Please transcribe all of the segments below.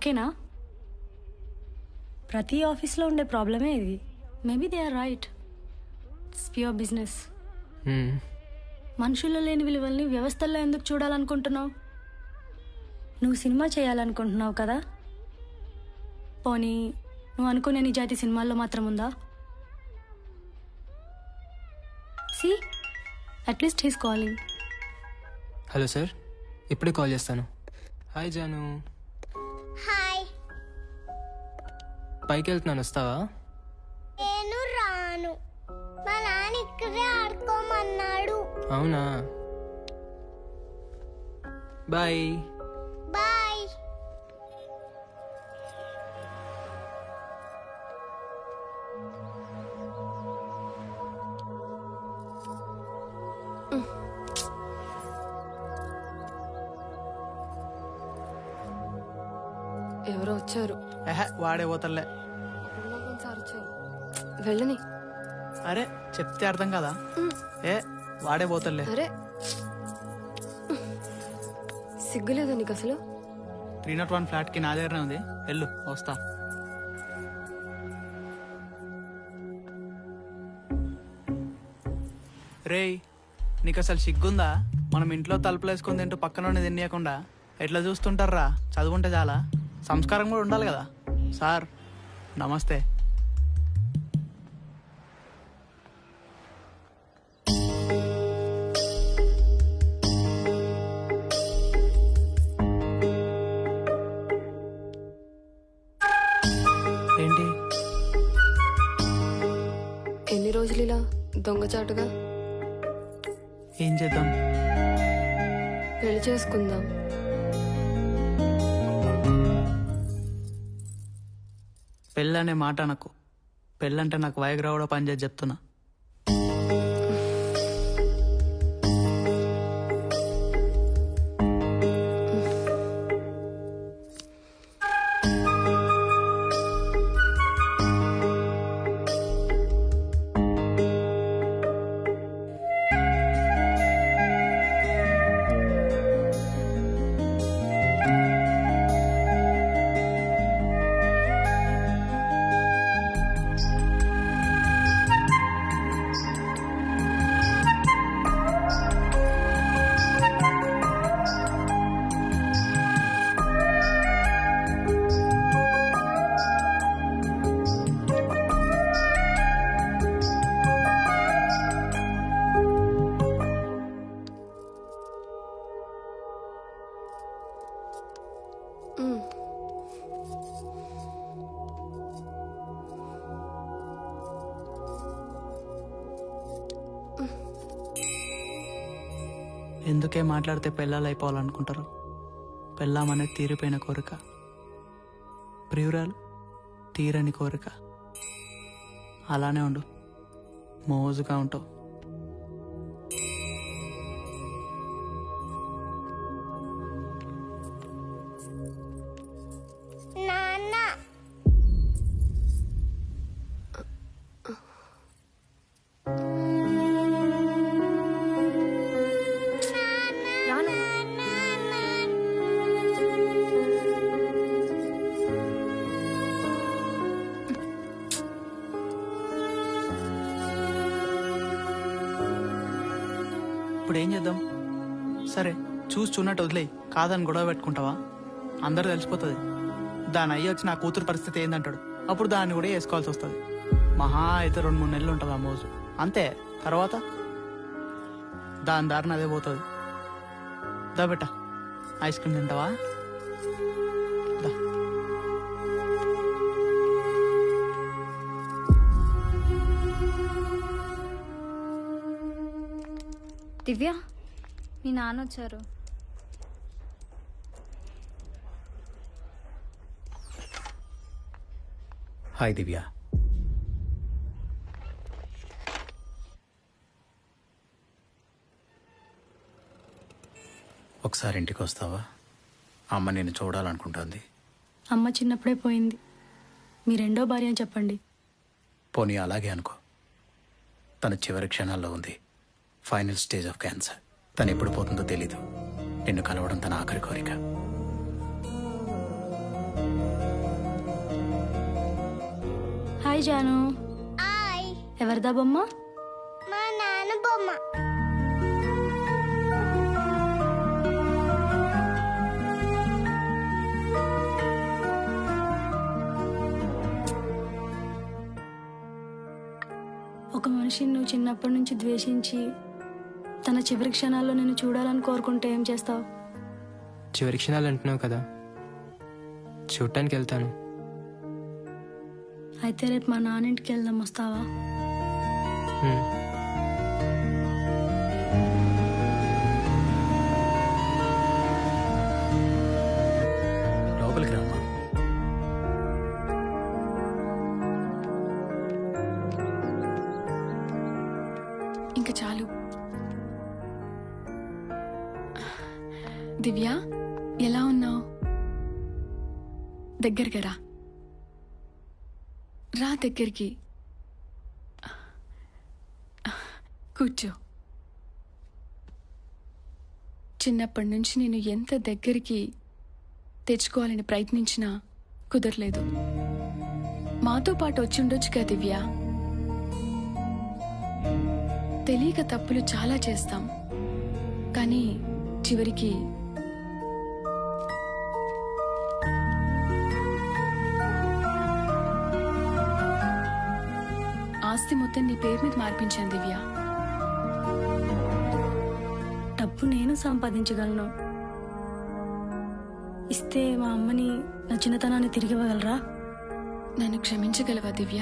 ఓకేనా? ప్రతి ఆఫీస్లో ఉండే ప్రాబ్లమే ఇది. Maybe they are right it's pure business. మనుషుల్లో లేని విలువల్ని వ్యవస్థల్లో ఎందుకు చూడాలనుకుంటున్నావు? నువ్వు సినిమా చేయాలనుకుంటున్నావు కదా? పోనీ నువ్వు అనుకునే నిజాయితీ సినిమాల్లో మాత్రం ఉందా? See at least he's calling hello sir ఇప్పుడే కాల్ చేస్తాను. హాయ్ జాను పైకి వెళ్తున్నాను వస్తావా? నేను రాను. మా నాన్న ఇక్కడే ఆడుకోమన్నాడు. అవునా? బాయ్. బాయ్. ఎవరో వచ్చారు. ఎహె, వాడే పోతలే వెళ్ళని. అరే చెప్తే అర్థం కదా? ఏ వాడే పోతలే. అరే. సిగ్గులేదా నీకు అసలు? త్రీ నాట్ వన్ ఫ్లాట్కి నా దగ్గరనే ఉంది. వెళ్ళు వస్తా. రేయ్ నీకు అసలు సిగ్గుందా? మనం ఇంట్లో తలుపులు వేసుకొని తింటూ పక్కన తినేయకుండా ఎట్లా చూస్తుంటారా చదువుంటే చాలా. సంస్కారం కూడా ఉండాలి కదా. సార్ నమస్తే. రోజులు ఇలా దొంగచాటుగా ఏం చేద్దాం? పెళ్ళి చేసుకుందాం. పెళ్ళనే మాట నాకు పెళ్ళంటే నాకు వయగ్రా కూడా పనిచేసి చెప్తున్నా. ఎందుకే మాట్లాడితే పెళ్ళాలు అయిపోవాలనుకుంటారు? పెళ్ళామనేది తీరిపోయిన కోరిక. ప్రియురాలు తీరని కోరిక. అలానే ఉండు. మోజుగా ఉంటావు. ఇప్పుడు ఏం చేద్దాం? సరే చూసి చూన్నట్టు వదిలే కాదని గొడవ పెట్టుకుంటావా? అందరు తెలిసిపోతుంది. దాని అయ్యి వచ్చి నా కూతురు పరిస్థితి ఏందంటాడు? అప్పుడు దాన్ని కూడా వేసుకోవాల్సి వస్తుంది. మహా అయితే రెండు మూడు నెలలు ఉంటుంది ఆ మోజు. అంతే. తర్వాత? దాని దారిన అదే పోతుంది. దా బెట్ట ఐస్ క్రీమ్ తింటావా? దివ్య? మీ నాన్న వచ్చారు. హాయ్ దివ్య. ఒకసారి ఇంటికి వస్తావా? అమ్మ నేను చూడాలనుకుంటుంది. అమ్మ చిన్నప్పుడే పోయింది. మీ రెండో భార్య అని చెప్పండి. పోనీ అలాగే అనుకో. తన చివరి క్షణాల్లో ఉంది. Final stage of cancer. తను ఎప్పుడు పోతుందో తెలీదు. నిన్ను కలవడం తన ఆఖరి కోరిక. హాయ్ జాను. ఆయ్ ఎవరిదా బొమ్మ? మా నాన్న బొమ్మ. ఒక మనిషిని నువ్వు చిన్నప్పటి నుంచి ద్వేషించి తన చివరి క్షణాల్లో నేను చూడాలని కోరుకుంటే ఏం చేస్తావు? చివరి క్షణాలు అంటున్నావు కదా. చూడటానికి వెళ్తాను అయితే రేపు మా నాన్నింటికి వెళ్దాం వస్తావా? హ్మ్. లోపలికి ఇంక చాలు. దివ్య ఎలా ఉన్నావు? దగ్గరికి రా. రా దగ్గరికి. కూర్చో. చిన్నప్పటి నుంచి నేను ఎంత దగ్గరికి తెచ్చుకోవాలని ప్రయత్నించినా కుదరలేదు. మాతో పాటు వచ్చి ఉండొచ్చుగా దివ్య? తెలియక తప్పులు చాలా చేస్తాం. కానీ చివరికి ఆస్తి మొత్తం నీ పేరు మీద మార్పించాను దివ్య. డబ్బు నేను సంపాదించగలను. ఇస్తే మా అమ్మని నా చిన్నతనాన్ని తిరిగి ఇవ్వగలరా నన్ను క్షమించగలవా దివ్య?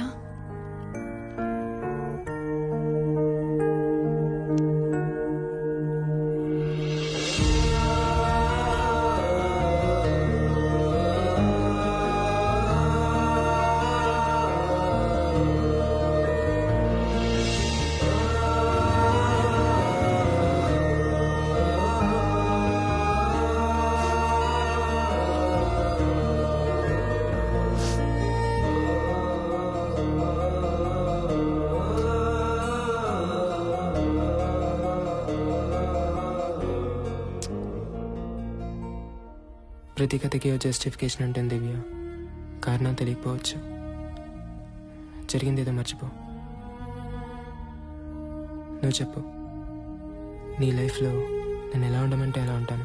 ప్రతి కథకి జస్టిఫికేషన్ ఉంటుంది దివ్య. కారణం తెలియకపోవచ్చు. జరిగింది ఏదో మర్చిపో. నువ్వు చెప్పు. నీ లైఫ్లో నేను ఎలా ఉండమంటే ఎలా ఉంటాను.